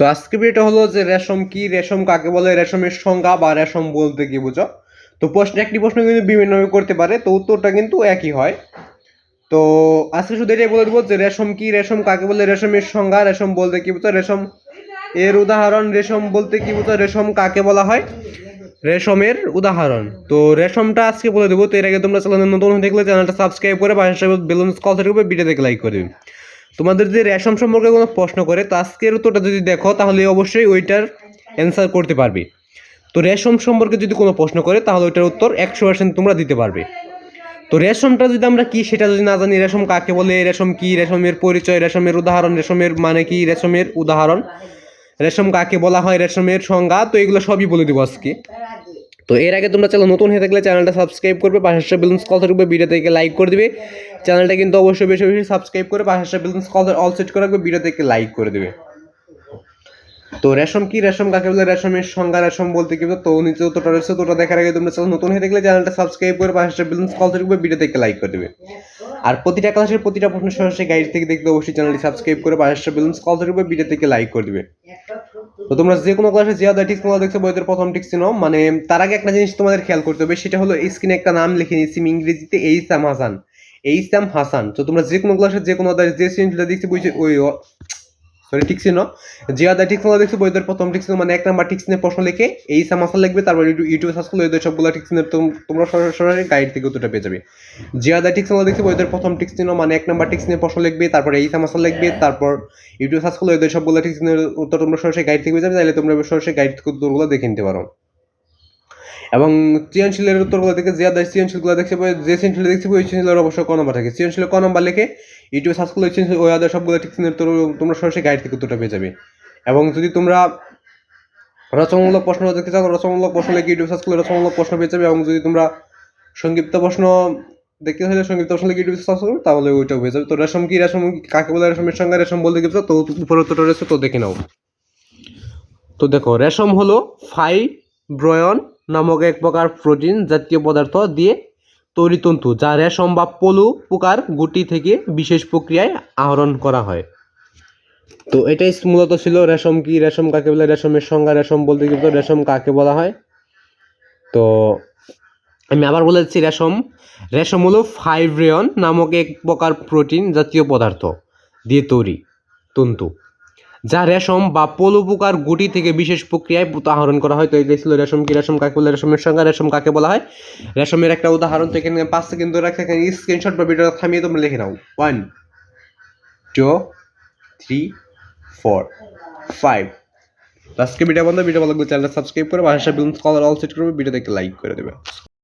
তো আজকে ভিডিওটা হলো যে রেশম কি? রেশম কাকে বলে? রেশমের সংজ্ঞা বা রেশম বলতে কি বুঝো? তো প্রশ্ন একটি প্রশ্ন কিন্তু বিভিন্নভাবে করতে পারে, তো উত্তরটা কিন্তু একই হয়। তো আজকে শুধু এটাই বলে দেবো যে রেশম কি? রেশম কাকে বলে? রেশমের সংজ্ঞা, রেশম বলতে কি বুঝো? রেশম এর উদাহরণ, রেশম বলতে কি বুঝো? রেশম কাকে বলা হয়? রেশমের উদাহরণ। তো রেশমটা আজকে বলে দেবো, তো এর আগে তোমরা চ্যানেল নতুন দেখলে চ্যানেলটা সাবস্ক্রাইব করে পাশে বেলুন কল থেকে ভিডিও দেখে লাইক করে তোমাদের যদি রেশম সম্পর্কে কোনো প্রশ্ন করে, তো আজকের উত্তরটা যদি দেখো, তাহলে অবশ্যই ওইটার অ্যান্সার করতে পারবে। তো রেশম সম্পর্কে যদি কোনো প্রশ্ন করে, তাহলে ওইটার উত্তর একশো পার্সেন্ট তোমরা দিতে পারবে। তো রেশমটা যদি আমরা কি, সেটা যদি না জানি, রেশম কাকে বলে, রেশম কি, রেশমের পরিচয়, রেশমের উদাহরণ, রেশমের মানে কি, রেশমের উদাহরণ, রেশম কাকে বলা হয়, রেশমের সংজ্ঞা, তো এগুলো সবই বলে দেবো আজকে। তো এর আগে তোমরা চ্যানেল নতুন হয়ে থাকলে চ্যানেলটা সাবস্ক্রাইব করবে পাশাশা বেলুন্স কল থাকবে ভিডিও থেকে লাইক করে দিবে। চ্যানেলটা কিন্তু অবশ্যই বেশি বেশি সাবস্ক্রাইব করে পাশাশা বেলুন্স কল অল সেট করে রাখবে ভিডিও থেকে লাইক করে দেবে। তো রেশম কি রেশম, কাকে বলে রেশমের সংজ্ঞা, রেশম বলতে কি তো নিচে তোটা রয়েছে তোটা দেখার আগে তোমরা চ্যানেল নতুন হয়ে থাকলে চ্যানেলটা সাবস্ক্রাইব করে পাশাশা বেলুন্স কল থাকবে ভিডিও থেকে লাইক করে দিবে। আর প্রতিটা ক্লাসের প্রতিটা প্রশ্ন সরাসরি গাইড থেকে দেখতে অবশ্যই চ্যানেলটি সাবস্ক্রাইব করে পাশে বেলুন্স কল থেকে ভিডিও থেকে লাইক করে দিবে। তো তোমরা যে কোনো ক্লাসে যে আদার টিক্সগুলো দেখছ, বইয়ের প্রথম টিক্স চিনো মানে তার আগে একটা জিনিস তোমাদের খেয়াল করতে হবে, সেটা হলো স্ক্রিনে একটা নাম লিখে নিয়েছি ইংরেজিতে ইংরেজিতে এইসাম হাসান এইসাম হাসান। তো তোমরা যে কোনো ক্লাসে যে কোনো আদার যে সিনটা দেখছি বুঝছি ওই সরি ঠিক চিহ্ন জিয়া দা ঠিকগুলো দেখছ বইদের প্রথম ঠিক মানে এক নাম্বার ঠিক চিহ্নে প্রশ্ন লিখে। এই সামাসাল লিখবে, তারপর ইউটিউবে সার্চ করলে ওদের সবগুলো ঠিক চিহ্নে তোমরা সরাসরি গাইড থেকে উত্তরটা পেয়ে যাবে। জিয়া দা ঠিকগুলো দেখছি বইদের প্রথম ঠিক চিহ্ন মানে এক নাম্বার ঠিক নিয়ে প্রশ্ন লিখবে, তারপর এই সামাসাল লিখবে, তারপর ইউটিউবে সার্চ করলে ওদের সবগুলো ঠিক নিয়ে উত্তর তোমরা সরাসরি গাইড থেকে পেয়ে যাবে, তাহলে তোমরা সরাসরি গাইড থেকে উত্তরগুলো দেখে নিতে পারো। এবং সৃজনশীলের উত্তরগুলো দেখে আদার সৃজনশীলগুলো দেখছে, যে সৃজনশীল দেখছি, ওই সৃজনশীলের অবশ্যই ক নম্বর থাকে। সৃজনশীল ক নম্বর লিখে ইউটিউব সার্চ করলে সৃজনশীল, ওই আদার সবগুলো ঠিক উত্তর তোমরা সরাসরি গাইড থেকে উত্তরটা পেয়ে যাবে। এবং যদি তোমরা রচনামূলক প্রশ্ন দেখতে চাও, রচনামূলক প্রশ্ন লিখে ইউটিউব সার্চ করলে রচনামূলক প্রশ্ন পেয়ে যাবে এবং যদি তোমরা সংক্ষিপ্ত প্রশ্ন দেখতে হলে সংক্ষিপ্ত প্রশ্ন লিখে ইউটিউব সার্চ করো, তাহলে ওইটা হয়ে যাবে। তো রেশম কি, রেশম কাকে বলে, রেশমের সঙ্গে রেশম বলতে গেছো তো উপরে উত্তরটা রয়েছে, তো দেখে নাও। তো দেখো, রেশম হলো ফাইব্রয়ন নামক এক প্রকার প্রোটিন জাতীয় পদার্থ দিয়ে তৈরি তন্তু যা রেশম বা পলু পোকার গুটি থেকে বিশেষ প্রক্রিয়ায় আহরণ করা হয়। তো এটাই মূলত ছিল রেশম কি, রেশম কাকে বলে, রেশমের সংজ্ঞা, রেশম বলতে কিন্তু রেশম কাকে বলা হয়? তো আমি আবার বলেছি রেশম। রেশম হলো ফাইব্রিয়ন নামক এক প্রকার প্রোটিন জাতীয় পদার্থ দিয়ে তৈরি তন্তু। যা রেশম বা পলু পোকার গুটি থেকে বিশেষ প্রক্রিয়ায় আহরণ করা হয়। তো এটাই ছিল রেশম কি? রেশম কাকে বলে? রেশমের সংজ্ঞা রেশম কাকে বলা হয়? রেশমের একটা উদাহরণ তো এখানে পাঁচ সেকেন্ড ধরে এখানে স্ক্রিনশট বা ভিডিও থামিয়ে তোমরা লিখে নাও। One two three four five আজকে ভিডিও বন্ধ ভিডিও ভালো লাগলে চ্যানেলটা সাবস্ক্রাইব করে বাসা বিলুন কলার অল সেট করবে ভিডিও দেখে লাইক করে দেবে।